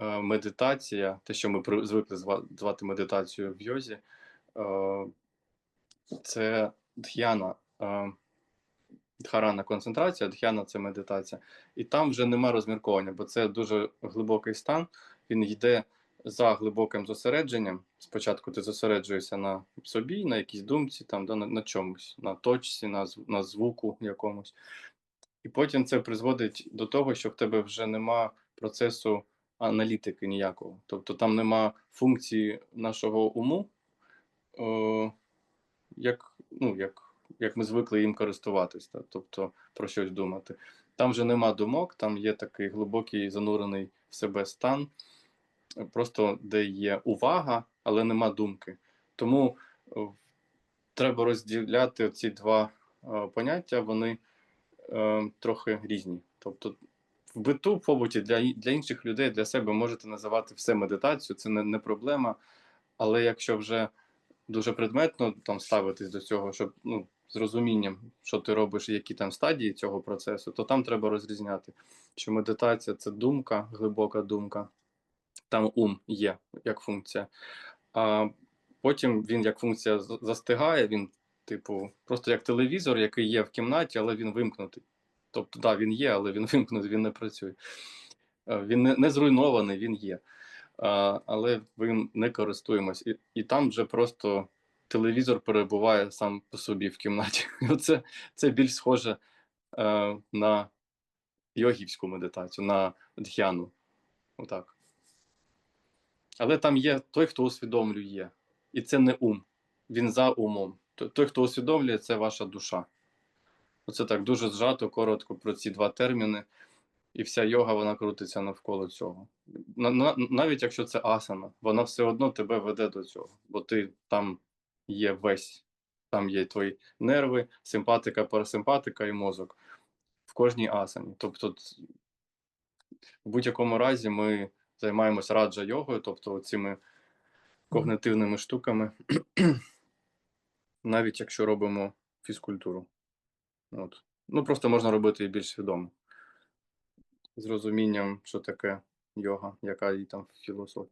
е, медитація, те, що ми звикли звати медитацією в йозі, е, це дхяна. е, Дхарана концентрація, дхяна це медитація. І там вже нема розмірковання, бо це дуже глибокий стан. Він йде за глибоким зосередженням. Спочатку ти зосереджуєшся на собі, на якійсь думці, там, на, на чомусь, на точці, на, на звуку якомусь. І потім це призводить до того, що в тебе вже нема процесу аналітики ніякого. Тобто там нема функції нашого уму, о, як, ну, як, як ми звикли їм користуватись, та, тобто про щось думати. Там вже нема думок, там є такий глибокий занурений в себе стан, е, просто де є увага, але нема думки. Тому е, треба розділяти ці два е, поняття, вони е, трохи різні. Тобто, в биту, в побуті для, для інших людей, для себе можете називати все медитацією, це не, не проблема. Але якщо вже дуже предметно там ставитись до цього, щоб ну, з розумінням, що ти робиш, які там стадії цього процесу, то там треба розрізняти, що медитація це думка, глибока думка, там ум є як функція. А потім він як функція застигає, він, типу, просто як телевізор, який є в кімнаті, але він вимкнутий. Тобто, так, він є, але він вимкнутий, він не працює. Е, Він не, не зруйнований, він є. А, але ми не користуємось. І, і там вже просто телевізор перебуває сам по собі в кімнаті. Це, це більш схоже е, на йогівську медитацію, на дхяну. Отак. Але там є той, хто усвідомлює. І це не ум. Він за умом. Той, хто усвідомлює, це ваша душа. Оце так дуже зжато, коротко про ці два терміни. І вся йога вона крутиться навколо цього. На, на, навіть якщо це асана, вона все одно тебе веде до цього, бо ти там є весь, там є твої нерви, симпатика, парасимпатика і мозок в кожній асані. Тобто, в будь-якому разі ми займаємося раджа йогою, тобто цими когнитивними штуками, навіть якщо робимо фізкультуру. От. Ну, просто можна робити і більш свідомо з розумінням, що таке йога, яка її там філософія.